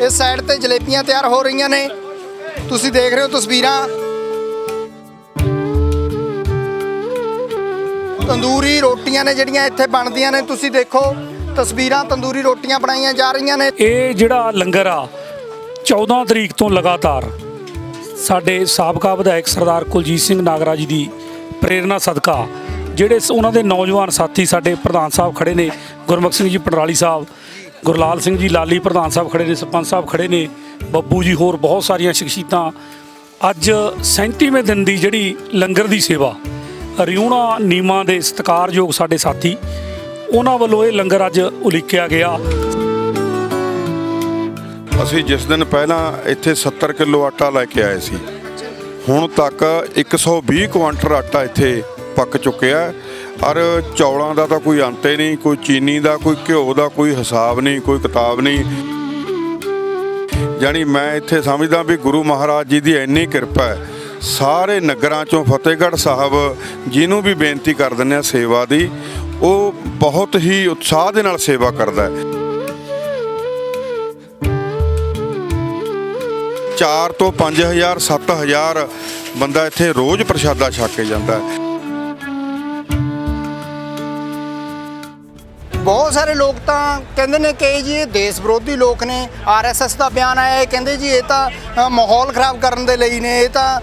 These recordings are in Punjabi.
ਇਸ ਸਾਈਡ ਤੇ ਜਲੇਬੀਆਂ ਤਿਆਰ ਹੋ ਰਹੀਆਂ ਨੇ। ਤੁਸੀਂ ਦੇਖ ਰਹੇ ਹੋ ਤਸਵੀਰਾਂ। ਤੰਦੂਰੀ ਰੋਟੀਆਂ ਨੇ ਜਿਹੜੀਆਂ ਇੱਥੇ ਬਣਦੀਆਂ ਨੇ। ਤੁਸੀਂ ਦੇਖੋ, ਤਸਵੀਰਾਂ ਤੰਦੂਰੀ ਰੋਟੀਆਂ ਬਣਾਈਆਂ ਜਾ ਰਹੀਆਂ ਨੇ। ਇਹ ਜਿਹੜਾ ਲੰਗਰ ਆ 14 ਤਰੀਕ ਤੋਂ ਲਗਾਤਾਰ ਸਾਡੇ ਸਾਬਕਾ ਵਿਧਾਇਕ ਸਰਦਾਰ ਕੁਲਜੀਤ ਸਿੰਘ ਨਾਗਰਾ ਜੀ ਦੀ ਪ੍ਰੇਰਣਾ ਸਦਕਾ, ਜਿਹੜੇ ਸ- ਉਹਨਾਂ ਦੇ ਨੌਜਵਾਨ ਸਾਥੀ ਸਾਡੇ ਪ੍ਰਧਾਨ ਸਾਹਿਬ ਖੜੇ ਨੇ, ਗੁਰਮੁਖ ਸਿੰਘ ਜੀ ਪਟਰਾਲੀ ਸਾਹਿਬ ਗੁਰਲਾਲ ਸਿੰਘ ਜੀ ਲਾਲੀ ਪ੍ਰਧਾਨ ਸਾਹਿਬ ਖੜੇ ਨੇ, ਸਰਪੰਚ ਸਾਹਿਬ ਖੜੇ ਨੇ, ਬੱਬੂ ਜੀ ਹੋਰ ਬਹੁਤ ਸਾਰੀਆਂ ਸ਼ਖਸੀਅਤਾਂ। ਅੱਜ 37ਵੇਂ ਦਿਨ ਦੀ ਜਿਹੜੀ ਲੰਗਰ ਦੀ ਸੇਵਾ, ਰਿਊਣਾ ਨੀਮਾ ਦੇ ਸਤਿਕਾਰਯੋਗ ਸਾਡੇ ਸਾਥੀ, ਉਹਨਾਂ ਵੱਲੋਂ ਇਹ ਲੰਗਰ ਅੱਜ ਉਲੀਕਿਆ ਗਿਆ। ਅਸੀਂ ਜਿਸ ਦਿਨ ਪਹਿਲਾਂ ਇੱਥੇ 70 ਕਿਲੋ ਆਟਾ ਲੈ ਕੇ ਆਏ ਸੀ, ਹੁਣ ਤੱਕ 120 ਕੁਆਂਟਲ ਆਟਾ ਇੱਥੇ ਪੱਕ ਚੁੱਕਿਆ ਔਰ ਚੌਲਾਂ ਦਾ ਤਾਂ ਕੋਈ ਅੰਤ ਹੀ ਨਹੀਂ, ਕੋਈ ਚੀਨੀ ਦਾ, ਕੋਈ ਘਿਓ ਦਾ, ਕੋਈ ਹਿਸਾਬ ਨਹੀਂ, ਕੋਈ ਕਿਤਾਬ ਨਹੀਂ। ਜਾਣੀ ਮੈਂ ਇੱਥੇ ਸਮਝਦਾ ਵੀ ਗੁਰੂ ਮਹਾਰਾਜ ਜੀ ਦੀ ਇੰਨੀ ਕਿਰਪਾ ਹੈ। ਸਾਰੇ ਨਗਰਾਂ ਚੋਂ ਫਤਿਹਗੜ੍ਹ ਸਾਹਿਬ ਜਿਹਨੂੰ ਵੀ ਬੇਨਤੀ ਕਰ ਦਿੰਦੇ ਆ ਸੇਵਾ ਦੀ, ਉਹ ਬਹੁਤ ਹੀ ਉਤਸ਼ਾਹ ਦੇ ਨਾਲ ਸੇਵਾ ਕਰਦਾ ਹੈ। 4 ਤੋਂ 5000 7000 ਬੰਦਾ ਇੱਥੇ ਰੋਜ਼ ਪ੍ਰਸ਼ਾਦਾ ਛਕ ਕੇ ਜਾਂਦਾ ਹੈ। ਬਹੁਤ ਸਾਰੇ ਲੋਕ ਤਾਂ ਕਹਿੰਦੇ ਨੇ ਕਿ ਜੀ ਇਹ ਦੇਸ਼ ਵਿਰੋਧੀ ਲੋਕ ਨੇ, ਆਰਐਸਐਸ ਦਾ ਬਿਆਨ ਆਇਆ ਇਹ ਕਹਿੰਦੇ ਜੀ ਇਹ ਤਾਂ ਮਾਹੌਲ ਖਰਾਬ ਕਰਨ ਦੇ ਲਈ ਨੇ, ਇਹ ਤਾਂ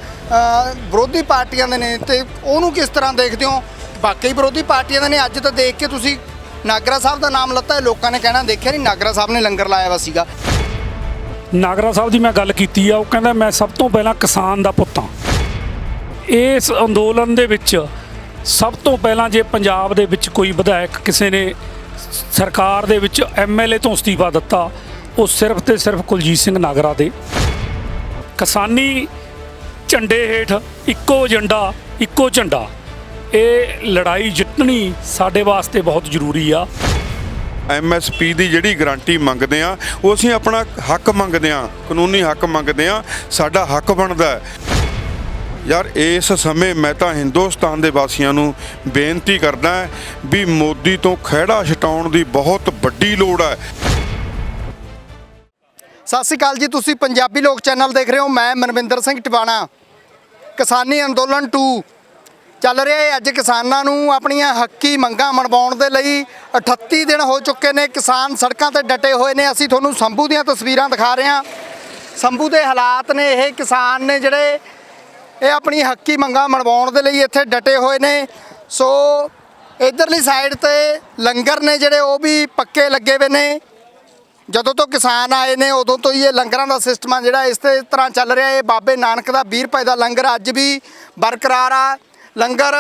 ਵਿਰੋਧੀ ਪਾਰਟੀਆਂ ਦੇ ਨੇ, ਤੇ ਉਹਨੂੰ ਕਿਸ ਤਰ੍ਹਾਂ ਦੇਖਦੇ ਹੋ? ਬਾਕੀ ਵਿਰੋਧੀ ਪਾਰਟੀਆਂ ਦੇ ਨੇ, ਅੱਜ ਤਾਂ ਦੇਖ ਕੇ ਤੁਸੀਂ ਨਾਗਰਾ ਸਾਹਿਬ ਦਾ ਨਾਮ ਲੱਤਾ ਲੋਕਾਂ ਨੇ ਕਹਿਣਾ ਦੇਖਿਆ ਨਹੀਂ, ਨਾਗਰਾ ਸਾਹਿਬ ਨੇ ਲੰਗਰ ਲਾਇਆ ਵਾ ਸੀਗਾ। ਨਾਗਰਾ ਸਾਹਿਬ ਦੀ ਮੈਂ ਗੱਲ ਕੀਤੀ ਆ, ਉਹ ਕਹਿੰਦਾ ਮੈਂ ਸਭ ਤੋਂ ਪਹਿਲਾਂ ਕਿਸਾਨ ਦਾ ਪੁੱਤ ਹਾਂ। ਇਸ ਅੰਦੋਲਨ ਦੇ ਵਿੱਚ ਸਭ ਤੋਂ ਪਹਿਲਾਂ ਜੇ ਪੰਜਾਬ ਦੇ ਵਿੱਚ ਕੋਈ ਵਿਧਾਇਕ ਕਿਸੇ ਨੇ ਸਰਕਾਰ ਦੇ ਵਿੱਚ ਐਮਐਲਏ ਤੋਂ ਅਸਤੀਫਾ ਦਿੱਤਾ, ਉਹ ਸਿਰਫ ਤੇ ਸਿਰਫ ਕੁਲਜੀਤ ਸਿੰਘ ਨਾਗਰਾ ਦੇ। ਕਿਸਾਨੀ ਝੰਡੇ ਹੇਠ ਇੱਕੋ ਏਜੰਡਾ, ਇੱਕੋ ਝੰਡਾ। ਇਹ ਲੜਾਈ ਜਿੱਤਣੀ ਸਾਡੇ ਵਾਸਤੇ ਬਹੁਤ ਜ਼ਰੂਰੀ ਆ। ਐਮਐਸਪੀ ਦੀ ਜਿਹੜੀ ਗਾਰੰਟੀ ਮੰਗਦੇ ਆ, ਉਹ ਅਸੀਂ ਆਪਣਾ ਹੱਕ ਮੰਗਦੇ ਆ, ਕਾਨੂੰਨੀ ਹੱਕ ਮੰਗਦੇ ਆ, ਸਾਡਾ ਹੱਕ ਬਣਦਾ ਹੈ। ਯਾਰ ਇਸ ਸਮੇਂ ਮੈਂ ਤਾਂ ਹਿੰਦੁਸਤਾਨ ਦੇ ਵਾਸੀਆਂ ਨੂੰ ਬੇਨਤੀ ਕਰਦਾ ਵੀ ਮੋਦੀ ਤੋਂ ਖਹਿੜਾ ਛਟਾਉਣ ਦੀ ਬਹੁਤ ਵੱਡੀ ਲੋੜ ਹੈ। ਸਤਿ ਸ਼੍ਰੀ ਅਕਾਲ ਜੀ, ਤੁਸੀਂ ਪੰਜਾਬੀ ਲੋਕ ਚੈਨਲ ਦੇਖ ਰਹੇ ਹੋ, ਮੈਂ ਮਨਵਿੰਦਰ ਸਿੰਘ ਟਿਵਾਣਾ। ਕਿਸਾਨੀ ਅੰਦੋਲਨ 2 ਚੱਲ ਰਿਹਾ ਹੈ। ਅੱਜ ਕਿਸਾਨਾਂ ਨੂੰ ਆਪਣੀਆਂ ਹੱਕੀ ਮੰਗਾਂ ਮਨਵਾਉਣ ਦੇ ਲਈ 38 ਦਿਨ ਹੋ ਚੁੱਕੇ ਨੇ। ਕਿਸਾਨ ਸੜਕਾਂ ਤੇ ਡਟੇ ਹੋਏ ਨੇ। ਅਸੀਂ ਤੁਹਾਨੂੰ ਸੰਭੂ ਦੀਆਂ ਤਸਵੀਰਾਂ ਦਿਖਾ ਰਹੇ ਹਾਂ। ਸੰਭੂ ਦੇ ਹਾਲਾਤ ਨੇ ਇਹ ਕਿਸਾਨ ਨੇ ਜਿਹੜੇ ਇਹ ਆਪਣੀ ਹੱਕੀ ਮੰਗਾਂ ਮਨਵਾਉਣ ਦੇ ਲਈ ਇੱਥੇ ਡਟੇ ਹੋਏ ਨੇ। ਸੋ ਇਧਰਲੀ ਸਾਈਡ ਤੇ ਲੰਗਰ ਨੇ ਜਿਹੜੇ ਉਹ ਵੀ ਪੱਕੇ ਲੱਗੇ ਹੋਏ ਨੇ। ਜਦੋਂ ਤੋਂ ਕਿਸਾਨ ਆਏ ਨੇ, ਉਦੋਂ ਤੋਂ ਹੀ ਇਹ ਲੰਗਰਾਂ ਦਾ ਸਿਸਟਮ ਆ ਜਿਹੜਾ ਇਸ ਤੇ ਤਰ੍ਹਾਂ ਚੱਲ ਰਿਹਾ। ਇਹ ਬਾਬੇ ਨਾਨਕ ਦਾ 20 ਰੁਪਏ ਦਾ ਲੰਗਰ ਅੱਜ ਵੀ ਬਰਕਰਾਰ ਆ। ਲੰਗਰ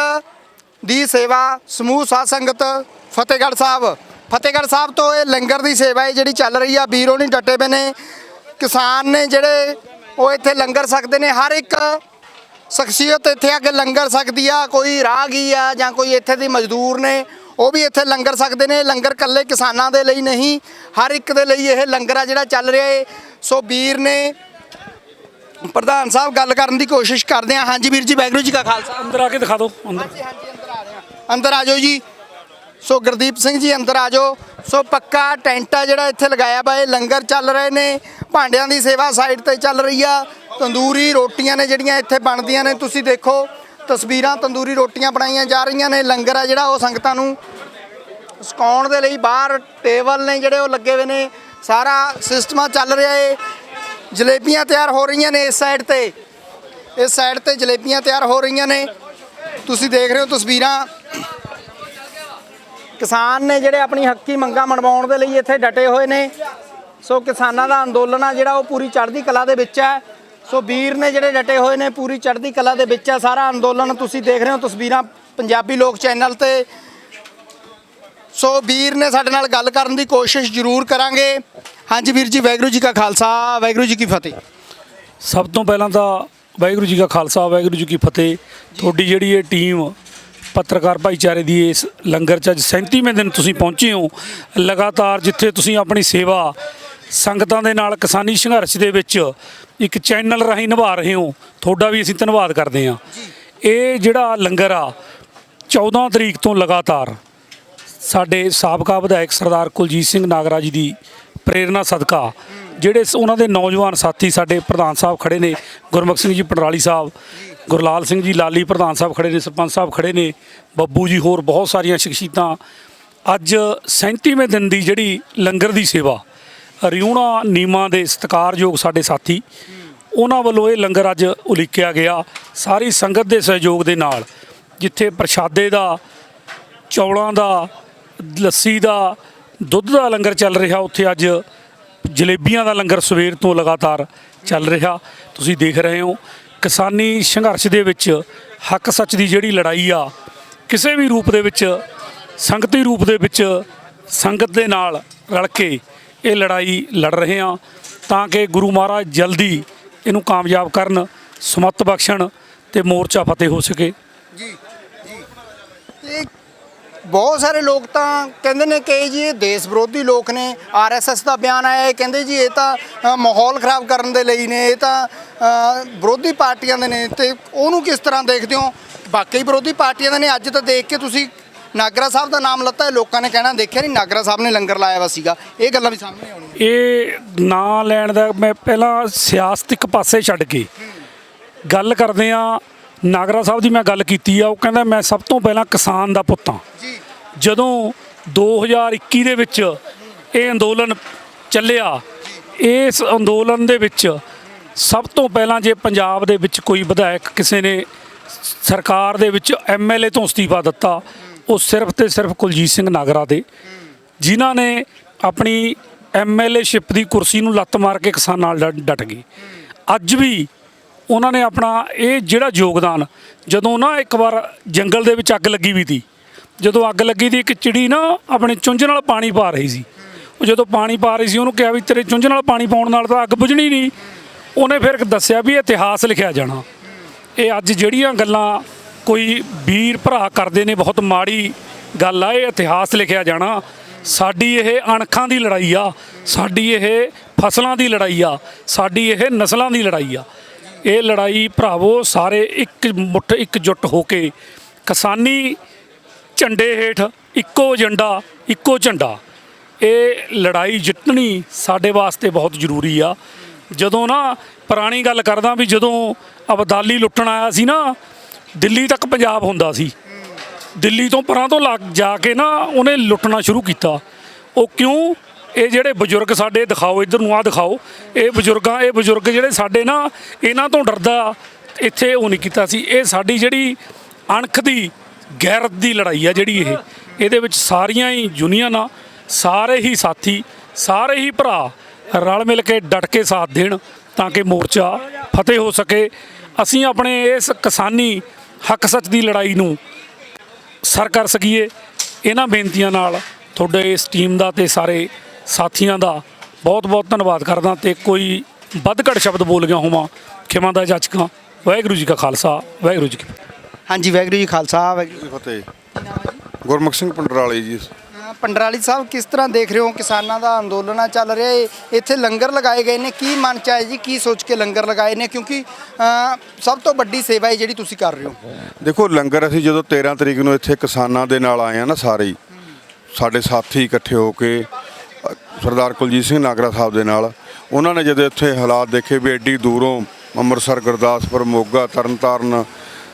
ਦੀ ਸੇਵਾ ਸਮੂਹ ਸਾਧ ਸੰਗਤ ਫਤਿਹਗੜ੍ਹ ਸਾਹਿਬ ਫਤਿਹਗੜ੍ਹ ਸਾਹਿਬ ਤੋਂ ਇਹ ਲੰਗਰ ਦੀ ਸੇਵਾ ਹੈ ਜਿਹੜੀ ਚੱਲ ਰਹੀ ਆ, ਵੀਰੋ ਨਹੀਂ ਡਟੇ ਪਏ ਨੇ। ਕਿਸਾਨ ਨੇ ਜਿਹੜੇ ਉਹ ਇੱਥੇ ਲੰਗਰ ਸਕਦੇ ਨੇ, ਹਰ ਇੱਕ ਸ਼ਖਸੀਅਤ ਇੱਥੇ ਆ ਕੇ ਲੰਗਰ ਸਕਦੀ ਆ ਕੋਈ ਰਾਹਗੀ ਆ ਜਾਂ ਕੋਈ ਇੱਥੇ ਦੀ ਮਜ਼ਦੂਰ ਨੇ ਉਹ ਵੀ ਇੱਥੇ ਲੰਗਰ ਸਕਦੇ ਨੇ। ਲੰਗਰ ਕੱਲੇ ਕਿਸਾਨਾਂ ਦੇ ਲਈ ਨਹੀਂ ਹਰ ਇੱਕ ਦੇ ਲਈ ਇਹ ਲੰਗਰ ਆ ਜਿਹੜਾ ਚੱਲ ਰਿਹਾ ਏ। ਸੋ ਵੀਰ ਨੇ ਪ੍ਰਧਾਨ ਸਾਹਿਬ ਗੱਲ ਕਰਨ ਦੀ ਕੋਸ਼ਿਸ਼ ਕਰਦੇ ਆ। ਹਾਂਜੀ ਵੀਰ ਜੀ ਵਾਹਿਗੁਰੂ ਜੀ ਕਾ ਖਾਲਸਾ। ਅੰਦਰ ਆ ਕੇ ਦਿਖਾ ਦਿਓ ਅੰਦਰ। ਹਾਂਜੀ ਹਾਂਜੀ ਅੰਦਰ ਆ ਰਹੇ ਆ। ਅੰਦਰ ਆ ਜਾਓ ਜੀ। ਸੋ ਗੁਰਦੀਪ ਸਿੰਘ ਜੀ ਅੰਦਰ ਆ ਜਾਓ। ਸੋ ਪੱਕਾ ਟੈਂਟ ਆ ਜਿਹੜਾ ਇੱਥੇ ਲਗਾਇਆ ਵਾ ਇਹ ਲੰਗਰ ਚੱਲ ਰਹੇ ਨੇ। ਭਾਂਡਿਆਂ ਦੀ ਸੇਵਾ ਸਾਈਡ ਤੇ ਚੱਲ ਰਹੀ ਆ। ਤੰਦੂਰੀ ਰੋਟੀਆਂ ਨੇ ਜਿਹੜੀਆਂ ਇੱਥੇ ਬਣਦੀਆਂ ਨੇ, ਤੁਸੀਂ ਦੇਖੋ, ਤਸਵੀਰਾਂ ਤੰਦੂਰੀ ਰੋਟੀਆਂ ਬਣਾਈਆਂ ਜਾ ਰਹੀਆਂ ਨੇ। ਲੰਗਰ ਆ ਜਿਹੜਾ, ਉਹ ਸੰਗਤਾਂ ਨੂੰ ਸਕਾਉਣ ਦੇ ਲਈ ਬਾਹਰ ਟੇਬਲ ਨੇ ਜਿਹੜੇ, ਉਹ ਲੱਗੇ ਹੋਏ ਨੇ। ਸਾਰਾ ਸਿਸਟਮ ਚੱਲ ਰਿਹਾ ਏ। ਜਲੇਬੀਆਂ ਤਿਆਰ ਹੋ ਰਹੀਆਂ ਨੇ ਇਸ ਸਾਈਡ ਤੇ। ਇਸ ਸਾਈਡ ਤੇ ਜਲੇਬੀਆਂ ਤਿਆਰ ਹੋ ਰਹੀਆਂ ਨੇ। ਤੁਸੀਂ ਦੇਖ ਰਹੇ ਹੋ ਤਸਵੀਰਾਂ। ਕਿਸਾਨ ਨੇ ਜਿਹੜੇ ਆਪਣੀ ਹੱਕੀ ਮੰਗਾਂ ਮਨਵਾਉਣ ਦੇ ਲਈ ਇੱਥੇ ਡਟੇ ਹੋਏ ਨੇ। ਸੋ ਕਿਸਾਨਾਂ ਦਾ ਅੰਦੋਲਨ ਆ ਜਿਹੜਾ, ਉਹ ਪੂਰੀ ਚੜ੍ਹਦੀ ਕਲਾ ਦੇ ਵਿੱਚ ਹੈ। ਸੋ ਵੀਰ ਨੇ ਜਿਹੜੇ ਡਟੇ ਹੋਏ ਨੇ, ਪੂਰੀ ਚੜ੍ਹਦੀ ਕਲਾ ਦੇ ਵਿੱਚ ਆ। ਸਾਰਾ ਅੰਦੋਲਨ ਤੁਸੀਂ ਦੇਖ ਰਹੇ ਹੋ ਤਸਵੀਰਾਂ ਪੰਜਾਬੀ ਲੋਕ ਚੈਨਲ ਤੇ। ਸੋ ਵੀਰ ਨੇ ਸਾਡੇ ਨਾਲ ਗੱਲ ਕਰਨ ਦੀ ਕੋਸ਼ਿਸ਼ ਜ਼ਰੂਰ ਕਰਾਂਗੇ। ਹਾਂਜੀ ਵੀਰ ਜੀ, ਵਾਹਿਗੁਰੂ ਜੀ ਕਾ ਖਾਲਸਾ, ਵਾਹਿਗੁਰੂ ਜੀ ਕੀ ਫਤਿਹ। ਸਭ ਤੋਂ ਪਹਿਲਾਂ ਤਾਂ ਵਾਹਿਗੁਰੂ ਜੀ ਕਾ ਖਾਲਸਾ, ਵਾਹਿਗੁਰੂ ਜੀ ਕੀ ਫਤਿਹ। ਤੁਹਾਡੀ ਜਿਹੜੀ ਇਹ ਟੀਮ, ਪੱਤਰਕਾਰ ਭਾਈਚਾਰੇ ਦੀ ਇਸ ਲੰਗਰ 'ਚ ਅੱਜ 37ਵੇਂ ਦਿਨ ਤੁਸੀਂ ਪਹੁੰਚੇ ਹੋ। ਲਗਾਤਾਰ ਜਿੱਥੇ ਤੁਸੀਂ ਆਪਣੀ ਸੇਵਾ ਸੰਗਤਾਂ ਦੇ ਨਾਲ ਕਿਸਾਨੀ ਸੰਘਰਸ਼ ਦੇ ਵਿੱਚ ਇੱਕ ਚੈਨਲ ਰਾਹੀਂ ਨਿਭਾ ਰਹੇ ਹੋ। ਤੁਹਾਡਾ ਵੀ ਅਸੀਂ ਧੰਨਵਾਦ ਕਰਦੇ ਹਾਂ। ਇਹ ਜਿਹੜਾ ਲੰਗਰ ਆ 14 ਤਰੀਕ ਤੋਂ ਲਗਾਤਾਰ ਸਾਡੇ ਸਾਬਕਾ ਵਿਧਾਇਕ ਸਰਦਾਰ ਕੁਲਜੀਤ ਸਿੰਘ ਨਾਗਰਾ ਜੀ ਦੀ ਪ੍ਰੇਰਣਾ ਸਦਕਾ ਜਿਹੜੇ ਉਹਨਾਂ ਦੇ ਨੌਜਵਾਨ ਸਾਥੀ ਸਾਡੇ ਪ੍ਰਧਾਨ ਸਾਹਿਬ ਖੜੇ ਨੇ ਗੁਰਮੁਖ ਸਿੰਘ ਜੀ ਪੰਡਰਾਲੀ ਸਾਹਿਬ ਗੁਰਲਾਲ ਸਿੰਘ ਜੀ ਲਾਲੀ ਪ੍ਰਧਾਨ ਸਾਹਿਬ ਖੜੇ ਨੇ ਸਰਪੰਚ ਸਾਹਿਬ ਖੜੇ ਨੇ ਬੱਬੂ ਜੀ ਹੋਰ ਬਹੁਤ ਸਾਰੀਆਂ ਸ਼ਖਸੀਅਤਾਂ। ਅੱਜ 37ਵੇਂ ਦਿਨ ਦੀ ਜਿਹੜੀ ਲੰਗਰ ਦੀ ਸੇਵਾ ਰਿਉਣਾ ਨੀਮਾ ਦੇ ਸਤਿਕਾਰਯੋਗ ਸਾਡੇ ਸਾਥੀ, ਉਹਨਾਂ ਵੱਲੋਂ ਇਹ ਲੰਗਰ ਅੱਜ ਉਲੀਕਿਆ ਗਿਆ। ਸਾਰੀ ਸੰਗਤ ਦੇ ਸਹਿਯੋਗ ਦੇ ਨਾਲ, ਜਿੱਥੇ ਪ੍ਰਸ਼ਾਦੇ ਦਾ, ਚੌਲਾਂ ਦਾ, ਲੱਸੀ ਦਾ, ਦੁੱਧ ਦਾ ਲੰਗਰ ਚੱਲ ਰਿਹਾ, ਉੱਥੇ ਅੱਜ ਜਲੇਬੀਆਂ ਦਾ ਲੰਗਰ ਸਵੇਰ ਤੋਂ ਲਗਾਤਾਰ ਚੱਲ ਰਿਹਾ। ਤੁਸੀਂ ਦੇਖ ਰਹੇ ਹੋ, ਕਿਸਾਨੀ ਸੰਘਰਸ਼ ਦੇ ਵਿੱਚ ਹੱਕ ਸੱਚ ਦੀ ਜਿਹੜੀ ਲੜਾਈ ਆ, ਕਿਸੇ ਵੀ ਰੂਪ ਦੇ ਵਿੱਚ, ਸੰਗਤੀ ਰੂਪ ਦੇ ਵਿੱਚ ਸੰਗਤ ਦੇ ਨਾਲ ਰਲ ਕੇ ਇਹ ਲੜਾਈ ਲੜ ਰਹੇ ਹਾਂ ਤਾਂ ਕਿ ਗੁਰੂ ਮਹਾਰਾਜ ਜਲਦੀ ਇਹਨੂੰ ਕਾਮਯਾਬ ਕਰਨ, ਸਮੱਤ ਬਖਸ਼ਣ ਤੇ ਮੋਰਚਾ ਫਤਿਹ ਹੋ ਸਕੇ। ਜੀ ਜੀ। ਤੇ ਬਹੁਤ ਸਾਰੇ ਲੋਕ ਤਾਂ ਕਹਿੰਦੇ ਨੇ ਕਿ ਜੀ ਇਹ ਦੇਸ਼ ਵਿਰੋਧੀ ਲੋਕ ਨੇ ਆਰਐਸਐਸ ਦਾ ਬਿਆਨ ਆਇਆ ਇਹ ਕਹਿੰਦੇ ਜੀ ਇਹ ਤਾਂ ਮਾਹੌਲ ਖਰਾਬ ਕਰਨ ਦੇ ਲਈ ਨੇ, ਇਹ ਤਾਂ ਵਿਰੋਧੀ ਪਾਰਟੀਆਂ ਦੇ ਨੇ ਤੇ ਉਹਨੂੰ ਕਿਸ ਤਰ੍ਹਾਂ ਦੇਖਦੇ ਹੋ? ਬਾਕੀ ਵਿਰੋਧੀ ਪਾਰਟੀਆਂ ਦੇ ਨੇ, ਅੱਜ ਤਾਂ ਦੇਖ ਕੇ ਤੁਸੀਂ ਨਾਗਰਾ ਸਾਹਿਬ ਦਾ ਨਾਮ ਲੱਤਾ ਲੋਕਾਂ ਨੇ ਕਹਿਣਾ ਦੇਖਿਆ ਨਹੀਂ ਨਾਗਰਾ ਸਾਹਿਬ ਨੇ ਲੰਗਰ ਲਾਇਆ ਵਾ ਸੀਗਾ। ਇਹ ਗੱਲਾਂ ਵੀ ਸਾਹਮਣੇ ਆਉਣੀਆਂ। ਇਹ ਨਾਂ ਲੈਣ ਦਾ ਮੈਂ ਪਹਿਲਾਂ ਸਿਆਸਤ ਇੱਕ ਪਾਸੇ ਛੱਡ ਕੇ ਗੱਲ ਕਰਦੇ ਆ ਨਾਗਰਾ ਸਾਹਿਬ ਦੀ ਮੈਂ ਗੱਲ ਕੀਤੀ ਆ ਉਹ ਕਹਿੰਦਾ ਮੈਂ ਸਭ ਤੋਂ ਪਹਿਲਾਂ ਕਿਸਾਨ ਦਾ ਪੁੱਤ ਜੀ। ਜਦੋਂ 2021 ਦੇ ਵਿੱਚ ਇਹ ਅੰਦੋਲਨ ਚੱਲਿਆ ਇਸ ਅੰਦੋਲਨ ਦੇ ਵਿੱਚ ਸਭ ਤੋਂ ਪਹਿਲਾਂ ਜੇ ਪੰਜਾਬ ਦੇ ਵਿੱਚ ਕੋਈ ਵਿਧਾਇਕ ਕਿਸੇ ਨੇ ਸਰਕਾਰ ਦੇ ਵਿੱਚ ਐਮਐਲਏ ਤੋਂ ਅਸਤੀਫਾ ਦਿੱਤਾ ਉਹ ਸਿਰਫ ਤੇ ਸਿਰਫ ਕੁਲਜੀਤ ਸਿੰਘ ਨਾਗਰਾ ਦੇ। ਜਿਨ੍ਹਾਂ ਨੇ ਆਪਣੀ ਐਮਐਲਏਸ਼ਿਪ ਦੀ ਕੁਰਸੀ ਨੂੰ ਲੱਤ ਮਾਰ ਕੇ ਕਿਸਾਨਾਂ ਨਾਲ ਡਟ- ਡਟ ਗਏ। ਅੱਜ ਵੀ ਉਹਨਾਂ ਨੇ ਆਪਣਾ ਇਹ ਜਿਹੜਾ ਯੋਗਦਾਨ, ਜਦੋਂ ਨਾ ਇੱਕ ਵਾਰ ਜੰਗਲ ਦੇ ਵਿੱਚ ਅੱਗ ਲੱਗੀ ਵੀ ਤੀ ਜਦੋਂ ਅੱਗ ਲੱਗੀ ਦੀ ਇੱਕ ਚਿੜੀ ਨਾ ਆਪਣੇ ਚੁੰਝ ਨਾਲ ਪਾਣੀ ਪਾ ਰਹੀ ਸੀ। ਉਹ ਜਦੋਂ ਪਾਣੀ ਪਾ ਰਹੀ ਸੀ, ਉਹਨੂੰ ਕਿਹਾ ਵੀ ਤੇਰੇ ਚੁੰਝ ਨਾਲ ਪਾਣੀ ਪਾਉਣ ਨਾਲ ਤਾਂ ਅੱਗ ਬੁਝਣੀ ਨਹੀਂ। ਉਹਨੇ ਫਿਰ ਦੱਸਿਆ ਵੀ ਇਤਿਹਾਸ ਲਿਖਿਆ ਜਾਣਾ। ਇਹ ਅੱਜ ਜਿਹੜੀਆਂ ਗੱਲਾਂ ਕੋਈ ਵੀਰ ਭਰਾ ਕਰਦੇ ਨੇ, ਬਹੁਤ ਮਾੜੀ ਗੱਲ ਆ, ਇਹ ਇਤਿਹਾਸ ਲਿਖਿਆ ਜਾਣਾ। ਸਾਡੀ ਇਹ ਅਣਖਾਂ ਦੀ ਲੜਾਈ ਆ, ਸਾਡੀ ਇਹ ਫਸਲਾਂ ਦੀ ਲੜਾਈ ਆ, ਸਾਡੀ ਇਹ ਨਸਲਾਂ ਦੀ ਲੜਾਈ ਆ। ਇਹ ਲੜਾਈ ਭਰਾਵੋ, ਸਾਰੇ ਇੱਕ ਮੁੱਠ ਇੱਕ ਜੁੱਟ ਹੋ ਕੇ ਕਿਸਾਨੀ ਝੰਡੇ ਹੇਠ ਇੱਕੋ ਏਜੰਡਾ, ਇੱਕੋ ਝੰਡਾ। ਇਹ ਲੜਾਈ ਜਿੱਤਣੀ ਸਾਡੇ ਵਾਸਤੇ ਬਹੁਤ ਜ਼ਰੂਰੀ ਆ। ਜਦੋਂ ਨਾ ਪੁਰਾਣੀ ਗੱਲ ਕਰਦਾ ਵੀ ਜਦੋਂ ਅਬਦਾਲੀ ਲੁੱਟਣ ਆਇਆ ਸੀ ਨਾ ਦਿੱਲੀ ਤੱਕ ਪੰਜਾਬ ਹੁੰਦਾ ਸੀ। ਦਿੱਲੀ ਤੋਂ ਪਰਾਂ ਤੋਂ ਲੱਗ ਜਾ ਕੇ ਨਾ ਉਹਨੇ ਲੁੱਟਣਾ ਸ਼ੁਰੂ ਕੀਤਾ। ਉਹ ਕਿਉਂ? ਇਹ ਜਿਹੜੇ ਬਜ਼ੁਰਗ ਸਾਡੇ ਦਿਖਾਓ, ਇੱਧਰ ਨੂੰ ਆ ਦਿਖਾਓ। ਇਹ ਬਜ਼ੁਰਗਾਂ, ਇਹ ਬਜ਼ੁਰਗ ਜਿਹੜੇ ਸਾਡੇ ਨਾ, ਇਹਨਾਂ ਤੋਂ ਡਰਦਾ ਇੱਥੇ ਉਹ ਨਹੀਂ ਕੀਤਾ ਸੀ। ਇਹ ਸਾਡੀ ਜਿਹੜੀ ਅਣਖ ਦੀ, ਗੈਰਤ ਦੀ ਲੜਾਈ ਆ ਜਿਹੜੀ ਇਹ, ਇਹਦੇ ਵਿੱਚ ਸਾਰੀਆਂ ਹੀ ਯੂਨੀਅਨਾਂ ਸਾਰੇ ਹੀ ਸਾਥੀ, ਸਾਰੇ ਹੀ ਭਰਾ ਰਲ ਮਿਲ ਕੇ ਡਟ ਕੇ ਸਾਥ ਦੇਣ ਤਾਂ ਕਿ ਮੋਰਚਾ ਫਤਿਹ ਹੋ ਸਕੇ। ਅਸੀਂ ਆਪਣੇ ਇਸ ਕਿਸਾਨੀ ਹੱਕ ਸੱਚ ਦੀ ਲੜਾਈ ਨੂੰ ਸਰ ਕਰ ਸਕੀਏ। ਇਹਨਾਂ ਬੇਨਤੀਆਂ ਨਾਲ ਤੁਹਾਡੇ ਇਸ ਟੀਮ ਦਾ ਤੇ ਸਾਰੇ ਸਾਥੀਆਂ ਦਾ ਬਹੁਤ ਬਹੁਤ ਧੰਨਵਾਦ ਕਰਦਾ ਤੇ ਕੋਈ ਵੱਧ ਘੱਟ ਸ਼ਬਦ ਬੋਲ ਗਿਆ ਹੋਵਾਂ ਖਿਮਾ ਦਾ ਜਾਚਕਾਂ। ਵਾਹਿਗੁਰੂ ਜੀ ਕਾ ਖਾਲਸਾ ਵਾਹਿਗੁਰੂ ਜੀ ਕੀ ਫਤਿਹ। ਹਾਂਜੀ ਵਾਹਿਗੁਰੂ ਜੀ ਖਾਲਸਾ ਵਾਹਿਗੁਰੂ ਜੀ ਫਤਿਹ। ਗੁਰਮੁਖ ਸਿੰਘ ਪੰਡਰਾਲੀ ਜੀ। ਪੰਡਰਾਲੀ ਸਾਹਿਬ ਕਿਸ ਤਰ੍ਹਾਂ ਦੇਖ ਰਹੇ ਹੋ ਕਿਸਾਨਾਂ ਦਾ ਅੰਦੋਲਨ ਆ ਚੱਲ ਰਿਹਾ ਏ? ਇੱਥੇ ਲੰਗਰ ਲਗਾਏ ਗਏ ਨੇ। ਕੀ ਮਨ ਚ ਆਇਆ ਜੀ? ਕੀ ਸੋਚ ਕੇ ਲੰਗਰ ਲਗਾਏ ਨੇ? ਕਿਉਂਕਿ ਅ, ਸਭ ਤੋਂ ਵੱਡੀ ਸੇਵਾ ਹੈ ਜਿਹੜੀ ਤੁਸੀਂ ਕਰ ਰਹੇ ਹੋ। ਦੇਖੋ ਲੰਗਰ ਅਸੀਂ ਜਦੋਂ 13 ਤਰੀਕ ਨੂੰ ਇੱਥੇ ਕਿਸਾਨਾਂ ਦੇ ਨਾਲ ਆਏ ਆ ਨਾ ਸਾਰੇ ਹੀ ਸਾਡੇ ਸਾਥੀ ਇਕੱਠੇ ਹੋ ਕੇ ਅ, ਸਰਦਾਰ ਕੁਲਜੀਤ ਸਿੰਘ ਨਾਗਰਾ ਸਾਹਿਬ ਦੇ ਨਾਲ ਉਹਨਾਂ ਨੇ ਜਦੋਂ ਇੱਥੇ ਹਾਲਾਤ ਦੇਖੇ ਵੀ ਐਡੀ ਦੂਰੋਂ ਅੰਮ੍ਰਿਤਸਰ ਗੁਰਦਾਸਪੁਰ ਮੋਗਾ ਤਰਨਤਾਰਨ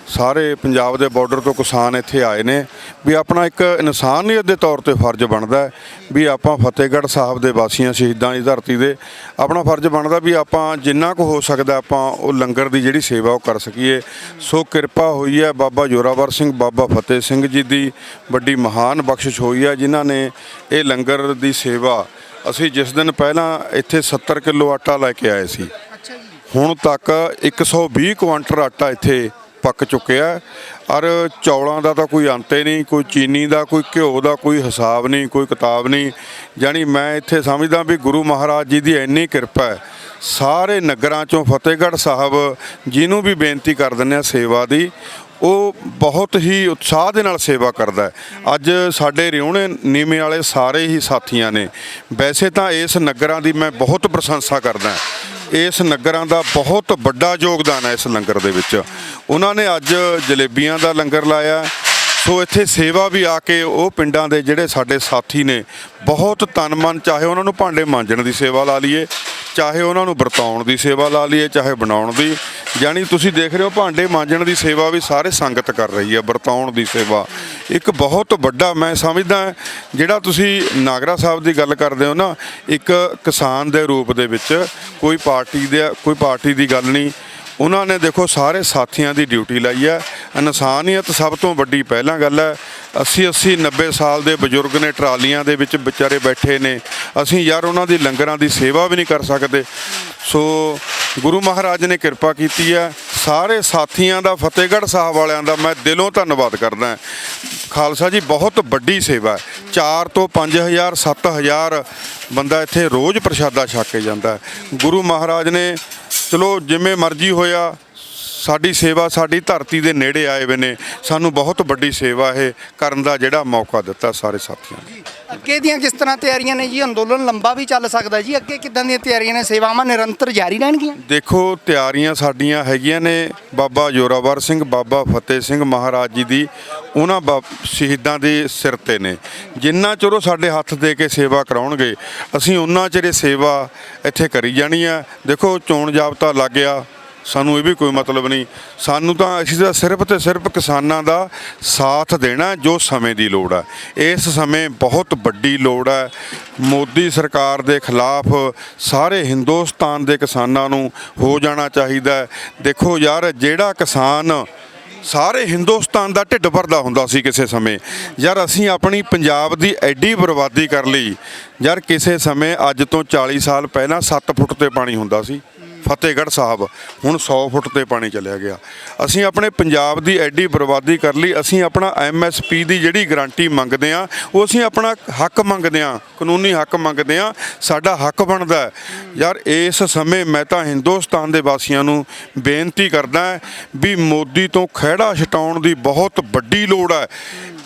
ਸਾਰੇ ਪੰਜਾਬ ਦੇ ਬਾਰਡਰ ਤੋਂ ਕਿਸਾਨ ਇੱਥੇ ਆਏ ਨੇ ਵੀ ਆਪਣਾ ਇੱਕ ਇਨਸਾਨੀਅਤ ਦੇ ਤੌਰ ਤੇ ਫਰਜ਼ ਬਣਦਾ ਵੀ ਆਪਾਂ ਫਤਿਹਗੜ੍ਹ ਸਾਹਿਬ ਦੇ ਵਾਸੀਆਂ ਸ਼ਹੀਦਾਂ ਦੀ ਧਰਤੀ ਦੇ ਆਪਣਾ ਫਰਜ਼ ਬਣਦਾ ਵੀ ਆਪਾਂ ਜਿੰਨਾ ਕੁ ਹੋ ਸਕਦਾ ਆਪਾਂ ਉਹ ਲੰਗਰ ਦੀ ਜਿਹੜੀ ਸੇਵਾ ਉਹ ਕਰ ਸਕੀਏ। ਸੋ ਕਿਰਪਾ ਹੋਈ ਹੈ ਬਾਬਾ ਜੋਰਾਵਰ ਸਿੰਘ ਬਾਬਾ ਫਤਿਹ ਸਿੰਘ ਜੀ ਦੀ ਵੱਡੀ ਮਹਾਨ ਬਖਸ਼ਿਸ਼ ਹੋਈ ਹੈ ਜਿਨ੍ਹਾਂ ਨੇ ਇਹ ਲੰਗਰ ਦੀ ਸੇਵਾ ਅਸੀਂ ਜਿਸ ਦਿਨ ਪਹਿਲਾਂ ਇੱਥੇ 70 ਕਿਲੋ ਆਟਾ ਲੈ ਕੇ ਆਏ ਸੀ। ਹੁਣ ਤੱਕ 120 ਕੁਆਂਟਲ ਆਟਾ ਇੱਥੇ ਪੱਕ ਚੁੱਕਿਆ ਔਰ ਚੌਲਾਂ ਦਾ ਤਾਂ ਕੋਈ ਅੰਤ ਹੀ ਨਹੀਂ, ਕੋਈ ਚੀਨੀ ਦਾ, ਕੋਈ ਘਿਓ ਦਾ ਕੋਈ ਹਿਸਾਬ ਨਹੀਂ, ਕੋਈ ਕਿਤਾਬ ਨਹੀਂ। ਜਾਣੀ ਮੈਂ ਇੱਥੇ ਸਮਝਦਾ ਵੀ ਗੁਰੂ ਮਹਾਰਾਜ ਜੀ ਦੀ ਇੰਨੀ ਕਿਰਪਾ ਹੈ। ਸਾਰੇ ਨਗਰਾਂ ਚੋਂ ਫਤਿਹਗੜ੍ਹ ਸਾਹਿਬ ਜਿਹਨੂੰ ਵੀ ਬੇਨਤੀ ਕਰ ਦਿੰਦੇ ਆ ਸੇਵਾ ਦੀ, ਉਹ ਬਹੁਤ ਹੀ ਉਤਸ਼ਾਹ ਦੇ ਨਾਲ ਸੇਵਾ ਕਰਦਾ ਹੈ। ਅੱਜ ਸਾਡੇ ਰਿਉਣੇ ਨੀਵੇਂ ਵਾਲੇ ਸਾਰੇ ਹੀ ਸਾਥੀਆਂ ਨੇ। ਵੈਸੇ ਤਾਂ ਇਸ ਨਗਰਾਂ ਦੀ ਮੈਂ ਬਹੁਤ ਪ੍ਰਸ਼ੰਸਾ ਕਰਦਾ ਇਸ ਨਗਰਾਂ ਦਾ ਬਹੁਤ ਵੱਡਾ ਯੋਗਦਾਨ ਹੈ ਇਸ ਲੰਗਰ ਦੇ ਵਿੱਚ। ਉਹਨਾਂ ਨੇ ਅੱਜ ਜਲੇਬੀਆਂ ਦਾ ਲੰਗਰ ਲਾਇਆ। ਸੋ ਇੱਥੇ ਸੇਵਾ ਵੀ ਆ ਕੇ ਉਹ ਪਿੰਡਾਂ ਦੇ ਜਿਹੜੇ ਸਾਡੇ ਸਾਥੀ ਨੇ, ਬਹੁਤ ਤਨ ਮਨ ਚਾਹੇ ਉਹਨਾਂ ਨੂੰ ਭਾਂਡੇ ਮਾਂਜਣ ਦੀ ਸੇਵਾ ਲਾ ਲਈਏ, ਚਾਹੇ ਉਹਨਾਂ ਨੂੰ ਵਰਤਾਉਣ ਦੀ ਸੇਵਾ ਲਾ ਲਈਏ, ਚਾਹੇ ਬਣਾਉਣ ਦੀ। ਯਾਨੀ ਤੁਸੀਂ ਦੇਖ ਰਹੇ ਹੋ ਭਾਂਡੇ ਮਾਂਜਣ ਦੀ ਸੇਵਾ ਵੀ ਸਾਰੇ ਸੰਗਤ ਕਰ ਰਹੀ ਹੈ, ਵਰਤਾਉਣ ਦੀ ਸੇਵਾ। ਇੱਕ ਬਹੁਤ ਵੱਡਾ ਮੈਂ ਸਮਝਦਾ ਜਿਹੜਾ ਤੁਸੀਂ ਨਾਗਰਾ ਸਾਹਿਬ ਦੀ ਗੱਲ ਕਰਦੇ ਹੋ ਨਾ, ਇੱਕ ਕਿਸਾਨ ਦੇ ਰੂਪ ਦੇ ਵਿੱਚ ਕੋਈ ਪਾਰਟੀ ਦੇ, ਕੋਈ ਪਾਰਟੀ ਦੀ ਗੱਲ ਨਹੀਂ। ਉਹਨਾਂ ਨੇ ਦੇਖੋ ਸਾਰੇ ਸਾਥੀਆਂ ਦੀ ਡਿਊਟੀ ਲਾਈ ਹੈ। ਇਨਸਾਨੀਅਤ ਸਭ ਤੋਂ ਵੱਡੀ ਪਹਿਲਾਂ ਗੱਲ ਹੈ। 80 80 90 ਸਾਲ ਦੇ ਬਜ਼ੁਰਗ ਨੇ ਟਰਾਲੀਆਂ ਦੇ ਵਿੱਚ ਵਿਚਾਰੇ ਬੈਠੇ ਨੇ। ਅਸੀਂ ਯਾਰ ਉਹਨਾਂ ਦੀ ਲੰਗਰਾਂ ਦੀ ਸੇਵਾ ਵੀ ਨਹੀਂ ਕਰ ਸਕਦੇ। ਸੋ ਗੁਰੂ ਮਹਾਰਾਜ ਨੇ ਕਿਰਪਾ ਕੀਤੀ ਹੈ। ਸਾਰੇ ਸਾਥੀਆਂ ਦਾ, ਫਤਿਹਗੜ੍ਹ ਸਾਹਿਬ ਵਾਲਿਆਂ ਦਾ ਮੈਂ ਦਿਲੋਂ ਧੰਨਵਾਦ ਕਰਦਾ ਖਾਲਸਾ ਜੀ, ਬਹੁਤ ਵੱਡੀ ਸੇਵਾ ਹੈ। 4 ਤੋਂ 5000 7000 ਬੰਦਾ ਇੱਥੇ ਰੋਜ਼ ਪ੍ਰਸ਼ਾਦਾ ਛਕ ਕੇ ਜਾਂਦਾ ਗੁਰੂ ਮਹਾਰਾਜ ਨੇ, ਚਲੋ ਜਿਵੇਂ ਮਰਜ਼ੀ ਹੋਇਆ, ਸਾਡੀ ਸੇਵਾ ਸਾਡੀ ਧਰਤੀ ਦੇ ਨੇੜੇ ਆਏ ਵੇ ਨੇ। ਸਾਨੂੰ ਬਹੁਤ ਵੱਡੀ ਸੇਵਾ ਇਹ ਕਰਨ ਦਾ ਜਿਹੜਾ ਮੌਕਾ ਦਿੱਤਾ ਸਾਰੇ ਸਾਥੀਆਂ ਨੇ। ਅੱਗੇ ਦੀਆਂ ਕਿਸ ਤਰ੍ਹਾਂ ਤਿਆਰੀਆਂ ਨੇ ਜੀ? ਅੰਦੋਲਨ ਲੰਬਾ ਵੀ ਚੱਲ ਸਕਦਾ ਜੀ। ਅੱਗੇ ਕਿੱਦਾਂ ਦੀਆਂ ਤਿਆਰੀਆਂ ਨੇ? ਸੇਵਾਵਾਂ ਨਿਰੰਤਰ ਜਾਰੀ ਰਹਿਣਗੀਆਂ? ਦੇਖੋ, ਤਿਆਰੀਆਂ ਸਾਡੀਆਂ ਹੈਗੀਆਂ ਨੇ ਬਾਬਾ ਜੋਰਾਵਰ ਸਿੰਘ, ਬਾਬਾ ਫਤਿਹ ਸਿੰਘ ਮਹਾਰਾਜ ਜੀ ਦੀ। ਉਹਨਾਂ ਬਾ- ਸ਼ਹੀਦਾਂ ਦੇ ਸਿਰ ਤੇ ਨੇ। ਜਿੰਨਾ ਚਿਰ ਉਹ ਸਾਡੇ ਹੱਥ ਦੇ ਕੇ ਸੇਵਾ ਕਰਾਉਣਗੇ, ਅਸੀਂ ਉਹਨਾਂ ਚਿਰ ਇਹ ਸੇਵਾ ਇੱਥੇ ਕਰੀ ਜਾਣੀ ਆ। ਦੇਖੋ ਚੋਣ ਜਾਬਤਾ ਲੱਗ ਗਿਆ। ਸਾਨੂੰ ਇਹ ਵੀ ਕੋਈ ਮਤਲਬ ਨਹੀਂ। ਸਾਨੂੰ ਤਾਂ ਅਸੀਂ ਤਾਂ ਸਿਰਫ ਤੇ ਸਿਰਫ ਕਿਸਾਨਾਂ ਦਾ ਸਾਥ ਦੇਣਾ ਜੋ ਸਮੇਂ ਦੀ ਲੋੜ ਹੈ ਇਸ ਸਮੇਂ ਬਹੁਤ ਵੱਡੀ ਲੋੜ ਹੈ ਮੋਦੀ ਸਰਕਾਰ ਦੇ ਖਿਲਾਫ ਸਾਰੇ ਹਿੰਦੁਸਤਾਨ ਦੇ ਕਿਸਾਨਾਂ ਨੂੰ ਹੋ ਜਾਣਾ ਚਾਹੀਦਾ ਦੇਖੋ ਯਾਰ, ਜਿਹੜਾ ਕਿਸਾਨ ਸਾਰੇ ਹਿੰਦੁਸਤਾਨ ਦਾ ਢਿੱਡ ਭਰਦਾ ਹੁੰਦਾ ਸੀ ਕਿਸੇ ਸਮੇਂ। ਯਾਰ, ਅਸੀਂ ਆਪਣੀ ਪੰਜਾਬ ਦੀ ਐਡੀ ਬਰਬਾਦੀ ਕਰ ਲਈ। ਯਾਰ, ਕਿਸੇ ਸਮੇਂ ਅੱਜ ਤੋਂ 40 ਸਾਲ ਪਹਿਲਾਂ 7 ਫੁੱਟ ਤੇ ਪਾਣੀ ਹੁੰਦਾ ਸੀ। ਫਤਿਹਗੜ੍ਹ ਸਾਹਿਬ, ਹੁਣ 100 ਫੁੱਟ ਤੇ ਪਾਣੀ ਚਲਿਆ ਗਿਆ। ਅਸੀਂ ਆਪਣੇ ਪੰਜਾਬ ਦੀ ਐਡੀ ਬਰਬਾਦੀ ਕਰ ਲਈ, ਅਸੀਂ ਆਪਣਾ ਐਮਐਸਪੀ ਦੀ ਜਿਹੜੀ ਗਾਰੰਟੀ ਮੰਗਦੇ ਆ ਉਹ ਅਸੀਂ ਆਪਣਾ ਹੱਕ ਮੰਗਦੇ ਆ ਕਾਨੂੰਨੀ ਹੱਕ ਮੰਗਦੇ ਆ ਸਾਡਾ ਹੱਕ ਬਣਦਾ ਯਾਰ, ਇਸ ਸਮੇਂ ਮੈਂ ਤਾਂ ਹਿੰਦੁਸਤਾਨ ਦੇ ਵਾਸੀਆਂ ਨੂੰ ਬੇਨਤੀ ਕਰਦਾ ਵੀ ਮੋਦੀ ਤੋਂ ਖਹਿੜਾ ਛਟਾਉਣ ਦੀ ਬਹੁਤ ਵੱਡੀ ਲੋੜ ਹੈ।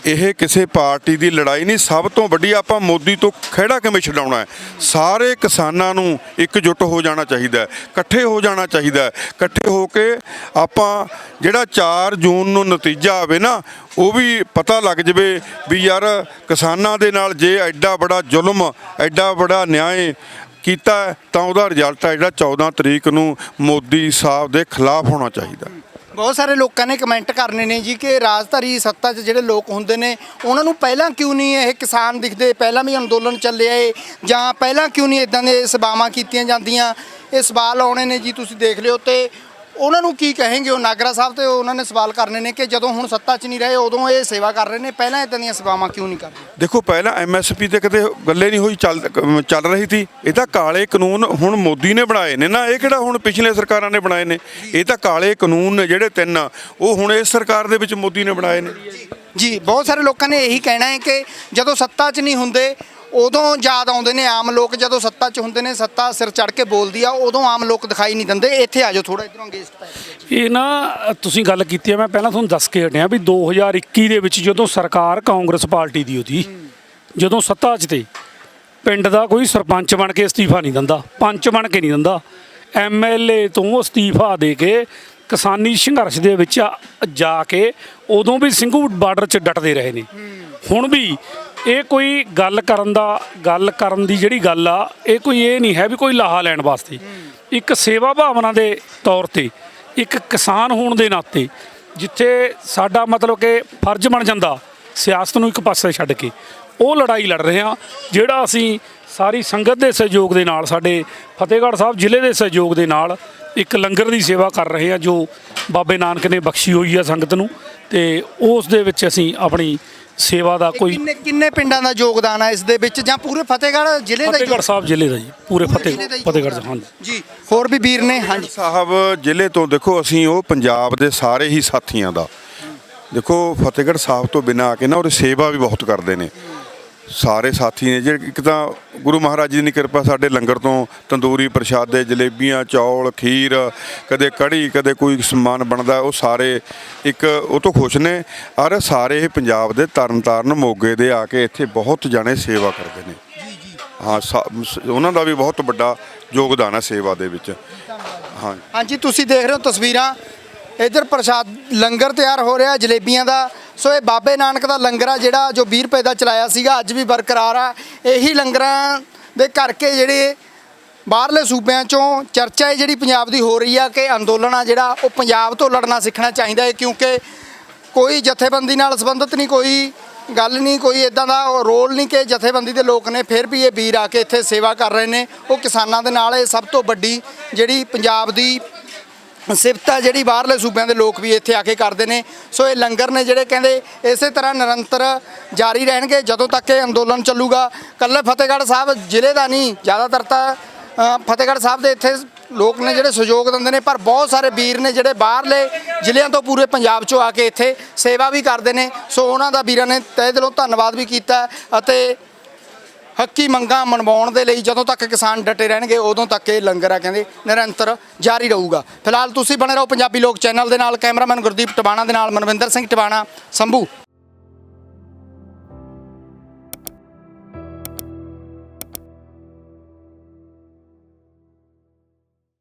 ਇਹ ਕਿਸੇ ਪਾਰਟੀ ਦੀ ਲੜਾਈ ਨਹੀਂ। ਸਭ ਤੋਂ ਵੱਡੀ ਆਪਾਂ ਮੋਦੀ ਤੋਂ ਖਹਿੜਾ ਕਿਵੇਂ ਛਡਾਉਣਾ ਹੈ? ਸਾਰੇ ਕਿਸਾਨਾਂ ਨੂੰ ਇਕਜੁੱਟ ਹੋ ਜਾਣਾ ਚਾਹੀਦਾ ਹੈ। ਇਕੱਠੇ ਹੋ ਜਾਣਾ ਚਾਹੀਦਾ ਹੈ। ਇਕੱਠੇ ਹੋ ਕੇ ਆਪਾਂ ਜਿਹੜਾ 4 ਜੂਨ ਨੂੰ ਨਤੀਜਾ ਆਵੇ ਨਾ, ਉਹ ਵੀ ਪਤਾ ਲੱਗ ਜਵੇ ਵੀ ਯਾਰ ਕਿਸਾਨਾਂ ਦੇ ਨਾਲ ਜੇ ਐਡਾ ਬੜਾ ਜ਼ੁਲਮ, ਐਡਾ ਬੜਾ ਨਿਆਂ ਕੀਤਾ ਤਾਂ ਉਹਦਾ ਰਿਜ਼ਲਟ ਹੈ ਜਿਹੜਾ 14 ਤਰੀਕ ਨੂੰ ਮੋਦੀ ਸਾਹਿਬ ਦੇ ਖਿਲਾਫ ਹੋਣਾ ਚਾਹੀਦਾ ਬਹੁਤ ਸਾਰੇ ਲੋਕਾਂ ਨੇ ਕਮੈਂਟ ਕਰਨੇ ਨੇ ਜੀ ਕਿ ਰਾਜਧਾਰੀ ਸੱਤਾ 'ਚ ਜਿਹੜੇ ਲੋਕ ਹੁੰਦੇ ਨੇ, ਉਹਨਾਂ ਨੂੰ ਪਹਿਲਾਂ ਕਿਉਂ ਨਹੀਂ ਇਹ ਕਿਸਾਨ ਦਿਖਦੇ? ਪਹਿਲਾਂ ਵੀ ਅੰਦੋਲਨ ਚੱਲਿਆ ਏ ਜਾਂ ਪਹਿਲਾਂ ਕਿਉਂ ਨਹੀਂ ਇਦਾਂ ਦੇ ਸਭਾਵਾਂ ਕੀਤੀਆਂ ਜਾਂਦੀਆਂ? ਇਹ ਸਵਾਲ ਆਉਣੇ ਨੇ ਜੀ, ਤੁਸੀਂ ਦੇਖ ਲਿਓ ਤੇ ਉਹਨਾਂ ਨੂੰ ਕੀ ਕਹੇਂਗੇ? ਉਹ ਨਾਗਰਾ ਸਾਹਿਬ ਤੇ ਉਹਨਾਂ ਨੇ ਸਵਾਲ ਕਰਨੇ ਨੇ ਕਿ ਜਦੋਂ ਹੁਣ ਸੱਤਾ 'ਚ ਨਹੀਂ ਰਹੇ ਉਦੋਂ ਇਹ ਸੇਵਾ ਕਰ ਰਹੇ ਨੇ। ਪਹਿਲਾਂ ਇਦਾਂ ਦੀਆਂ ਸਭਾਵਾਂ ਕਿਉਂ ਨਹੀਂ ਕਰਦੇ? ਦੇਖੋ ਪਹਿਲਾਂ ਐਮਐਸਪੀ ਤੇ ਕਦੇ ਗੱਲੇ ਨਹੀਂ ਹੋਈ ਚੱਲ ਚੱਲ ਰਹੀ ਸੀ। ਇਹ ਤਾਂ ਕਾਲੇ ਕਾਨੂੰਨ ਹੁਣ ਮੋਦੀ ਨੇ ਬਣਾਏ ਨੇ ਨਾ। ਇਹ ਕਿਹੜਾ ਹੁਣ ਪਿਛਲੇ ਸਰਕਾਰਾਂ ਨੇ ਬਣਾਏ ਨੇ? ਇਹ ਤਾਂ ਕਾਲੇ ਕਾਨੂੰਨ ਨੇ ਜਿਹੜੇ ਤਿੰਨ ਉਹ ਹੁਣ ਇਸ ਸਰਕਾਰ ਦੇ ਵਿੱਚ ਮੋਦੀ ਨੇ ਬਣਾਏ ਨੇ। ਜੀ ਬਹੁਤ ਸਾਰੇ ਲੋਕਾਂ ਨੇ ਇਹੀ ਕਹਿਣਾ ਹੈ ਕਿ ਜਦੋਂ ਸੱਤਾ 'ਚ ਨਹੀਂ ਹੁੰਦੇ ਉਦੋਂ ਯਾਦ ਆਉਂਦੇ ਨੇ ਆਮ ਲੋਕ, ਜਦੋਂ ਸੱਤਾ 'ਚ ਹੁੰਦੇ ਨੇ, ਸੱਤਾ ਸਿਰ ਚੜ ਕੇ ਬੋਲਦੀ ਆ, ਉਦੋਂ ਆਮ ਲੋਕ ਦਿਖਾਈ ਨਹੀਂ ਦਿੰਦੇ। ਇੱਥੇ ਆ ਜਾਓ ਥੋੜਾ ਇਧਰੋਂ ਗੇਸਟ ਪੈ ਇਹ ਨਾ, ਤੁਸੀਂ ਗੱਲ ਕੀਤੀ ਹੈ ਮੈਂ ਪਹਿਲਾਂ ਤੁਹਾਨੂੰ ਦੱਸ ਕੇ ਹਟਿਆ ਵੀ 2021 ਦੇ ਵਿੱਚ ਜਦੋਂ ਸਰਕਾਰ ਕਾਂਗਰਸ ਪਾਰਟੀ ਦੀ ਉਹਦੀ, ਜਦੋਂ ਸੱਤਾ 'ਚ ਤੇ, ਪਿੰਡ ਦਾ ਕੋਈ ਸਰਪੰਚ ਬਣ ਕੇ ਅਸਤੀਫਾ ਨਹੀਂ ਦਿੰਦਾ, ਪੰਚ ਬਣ ਕੇ ਨਹੀਂ ਦਿੰਦਾ ਐਮਐਲਏ ਤੋਂ ਅਸਤੀਫਾ ਦੇ ਕੇ ਕਿਸਾਨੀ ਸੰਘਰਸ਼ ਦੇ ਵਿੱਚ ਜਾ ਕੇ ਉਦੋਂ ਵੀ ਸਿੰਘੂ ਬਾਰਡਰ 'ਚ ਡਟਦੇ ਰਹੇ ਨੇ। ਹੁਣ ਵੀ ਇਹ ਕੋਈ ਗੱਲ ਕਰਨ ਦਾ, ਗੱਲ ਕਰਨ ਦੀ ਜਿਹੜੀ ਗੱਲ ਆ, ਇਹ ਕੋਈ ਇਹ ਨਹੀਂ ਹੈ ਵੀ ਕੋਈ ਲਾਹਾ ਲੈਣ ਵਾਸਤੇ। ਇੱਕ ਸੇਵਾ ਭਾਵਨਾ ਦੇ ਤੌਰ ਤੇ, ਇੱਕ ਕਿਸਾਨ ਹੋਣ ਦੇ ਨਾਤੇ, ਜਿੱਥੇ ਸਾਡਾ ਮਤਲਬ ਕਿ ਫਰਜ਼ ਬਣ ਜਾਂਦਾ ਸਿਆਸਤ ਨੂੰ ਇੱਕ ਪਾਸੇ ਛੱਡ ਕੇ, ਉਹ ਲੜਾਈ ਲੜ ਰਹੇ ਹਾਂ, ਜਿਹੜਾ ਅਸੀਂ ਸਾਰੀ ਸੰਗਤ ਦੇ ਸਹਿਯੋਗ ਦੇ ਨਾਲ, ਸਾਡੇ ਫਤਿਹਗੜ੍ਹ ਸਾਹਿਬ ਜ਼ਿਲ੍ਹੇ ਦੇ ਸਹਿਯੋਗ ਦੇ ਨਾਲ ਇੱਕ ਲੰਗਰ ਦੀ ਸੇਵਾ ਕਰ ਰਹੇ ਹਾਂ, ਜੋ ਬਾਬੇ ਨਾਨਕ ਨੇ ਬਖਸ਼ੀ ਹੋਈ ਆ ਸੰਗਤ ਨੂੰ, ਤੇ ਉਸ ਦੇ ਵਿੱਚ ਅਸੀਂ ਆਪਣੀ ਸੇਵਾ ਦਾ ਕੋਈ ਕਿੰਨੇ ਕਿੰਨੇ ਪਿੰਡਾਂ ਦਾ ਯੋਗਦਾਨ ਹੈ ਇਸ ਦੇ ਵਿੱਚ ਜਾਂ ਪੂਰੇ ਫਤਿਹਗੜ੍ਹ ਜ਼ਿਲ੍ਹੇ ਦਾ ਫਤਿਹਗੜ੍ਹ ਸਾਹਿਬ ਜ਼ਿਲ੍ਹੇ ਦਾ ਜੀ ਪੂਰੇ ਪੂਰੇ ਫਤਿਹ ਜ਼ਿਲ੍ਹੇ ਦਾ ਹੀ ਫਤਿਹਗੜ੍ਹ। ਹਾਂਜੀ। ਜੀ ਹੋਰ ਵੀ ਵੀਰ ਨੇ? ਹਾਂਜੀ। ਸਾਹਿਬ ਜ਼ਿਲ੍ਹੇ ਤੋਂ ਦੇਖੋ ਅਸੀਂ ਉਹ ਪੰਜਾਬ ਦੇ ਸਾਰੇ ਹੀ ਸਾਥੀਆਂ ਦਾ। ਦੇਖੋ ਫਤਿਹਗੜ੍ਹ ਸਾਹਿਬ ਤੋਂ ਬਿਨਾਂ ਆ ਕੇ ਨਾ ਉਹਦੀ ਸੇਵਾ ਵੀ ਬਹੁਤ ਕਰਦੇ ਨੇ। ਸਾਰੇ ਸਾਥੀ ਨੇ ਜਿਹੜੇ ਇੱਕ ਤਾਂ ਗੁਰੂ ਮਹਾਰਾਜ ਜੀ ਦੀ ਕਿਰਪਾ ਸਾਡੇ ਲੰਗਰ ਤੋਂ ਤੰਦੂਰੀ ਪ੍ਰਸ਼ਾਦੇ ਜਲੇਬੀਆਂ ਚੌਲ ਖੀਰ ਕਦੇ ਕੜੀ ਕਦੇ ਕੋਈ ਸਮਾਨ ਬਣਦਾ ਉਹ ਸਾਰੇ ਇੱਕ ਉਹ ਤੋਂ ਖੁਸ਼ ਨੇ। ਔਰ ਸਾਰੇ ਹੀ ਪੰਜਾਬ ਦੇ ਤਰਨਤਾਰਨ ਮੋਗੇ ਦੇ ਆ ਕੇ ਇੱਥੇ ਬਹੁਤ ਜਾਣੇ ਸੇਵਾ ਕਰਦੇ ਨੇ। ਹਾਂ ਉਹਨਾਂ ਦਾ ਵੀ ਬਹੁਤ ਵੱਡਾ ਯੋਗਦਾਨ ਹੈ ਸੇਵਾ ਦੇ ਵਿੱਚ। ਹਾਂ। ਹਾਂਜੀ ਤੁਸੀਂ ਦੇਖ ਰਹੇ ਹੋ ਤਸਵੀਰਾਂ। ਇੱਧਰ ਪ੍ਰਸ਼ਾਦ ਲੰਗਰ ਤਿਆਰ ਹੋ ਰਿਹਾ ਜਲੇਬੀਆਂ ਦਾ। ਸੋ ਇਹ ਬਾਬੇ ਨਾਨਕ ਦਾ ਲੰਗਰ ਆ ਜਿਹੜਾ ਜੋ 20 ਰੁਪਏ ਦਾ ਚਲਾਇਆ ਸੀਗਾ, ਅੱਜ ਵੀ ਬਰਕਰਾਰ ਆ। ਇਹੀ ਲੰਗਰਾਂ ਦੇ ਕਰਕੇ ਜਿਹੜੇ ਬਾਹਰਲੇ ਸੂਬਿਆਂ ਚੋਂ ਚਰਚਾ ਹੈ ਜਿਹੜੀ ਪੰਜਾਬ ਦੀ ਹੋ ਰਹੀ ਆ ਕਿ ਅੰਦੋਲਨ ਆ ਜਿਹੜਾ, ਉਹ ਪੰਜਾਬ ਤੋਂ ਲੜਨਾ ਸਿੱਖਣਾ ਚਾਹੀਦਾ ਹੈ, ਕਿਉਂਕਿ ਕੋਈ ਜਥੇਬੰਦੀ ਨਾਲ ਸੰਬੰਧਿਤ ਨਹੀਂ, ਕੋਈ ਗੱਲ ਨਹੀਂ, ਕੋਈ ਇਦਾਂ ਦਾ ਰੋਲ ਨਹੀਂ ਕਿ ਜਥੇਬੰਦੀ ਦੇ ਲੋਕ ਨੇ ਫਿਰ ਵੀ ਇਹ ਵੀਰ ਆ ਕੇ ਇੱਥੇ ਸੇਵਾ ਕਰ ਰਹੇ ਨੇ। ਉਹ ਕਿਸਾਨਾਂ ਦੇ ਨਾਲ ਇਹ ਸਭ ਤੋਂ ਵੱਡੀ ਜਿਹੜੀ ਪੰਜਾਬ ਦੀ ਸਿਫਤ ਆ ਜਿਹੜੀ ਬਾਹਰਲੇ ਸੂਬਿਆਂ ਦੇ ਲੋਕ ਵੀ ਇੱਥੇ ਆ ਕੇ ਕਰਦੇ ਨੇ। ਸੋ ਇਹ ਲੰਗਰ ਨੇ ਜਿਹੜੇ ਕਹਿੰਦੇ ਇਸੇ ਤਰ੍ਹਾਂ ਨਿਰੰਤਰ ਜਾਰੀ ਰਹਿਣਗੇ ਜਦੋਂ ਤੱਕ ਇਹ ਅੰਦੋਲਨ ਚੱਲੂਗਾ। ਕੱਲੇ ਫਤਿਹਗੜ੍ਹ ਸਾਹਿਬ ਜ਼ਿਲ੍ਹੇ ਦਾ ਨਹੀਂ, ਜ਼ਿਆਦਾਤਰ ਤਾਂ ਫਤਿਹਗੜ੍ਹ ਸਾਹਿਬ ਦੇ ਇੱਥੇ ਲੋਕ ਨੇ ਜਿਹੜੇ ਸਹਿਯੋਗ ਦਿੰਦੇ ਨੇ, ਪਰ ਬਹੁਤ ਸਾਰੇ ਵੀਰ ਨੇ ਜਿਹੜੇ ਬਾਹਰਲੇ ਜ਼ਿਲ੍ਹਿਆਂ ਤੋਂ ਪੂਰੇ ਪੰਜਾਬ ਚੋਂ ਆ ਕੇ ਇੱਥੇ ਸੇਵਾ ਵੀ ਕਰਦੇ ਨੇ। ਸੋ ਉਹਨਾਂ ਦਾ ਵੀਰਾਂ ਨੇ ਤਹਿ ਦਿਲੋਂ ਧੰਨਵਾਦ ਵੀ ਕੀਤਾ ਅਤੇ ਹੱਕੀ ਮੰਗਾਂ ਮਨਵਾਉਣ ਦੇ ਲਈ ਜਦੋਂ ਤੱਕ ਕਿਸਾਨ ਡਟੇ ਰਹਿਣਗੇ, ਉਦੋਂ ਤੱਕ ਇਹ ਲੰਗਰ ਆ ਕਹਿੰਦੇ, ਨਿਰੰਤਰ ਜਾਰੀ ਰਹੂਗਾ। ਫਿਲਹਾਲ ਤੁਸੀਂ ਬਣੇ ਰਹੋ ਪੰਜਾਬੀ ਲੋਕ ਚੈਨਲ ਦੇ ਨਾਲ, ਕੈਮਰਾਮੈਨ ਗੁਰਦੀਪ ਟਵਾਣਾ ਦੇ ਨਾਲ, ਮਨਵਿੰਦਰ ਸਿੰਘ ਟਵਾਣਾ, ਸੰਭੂ।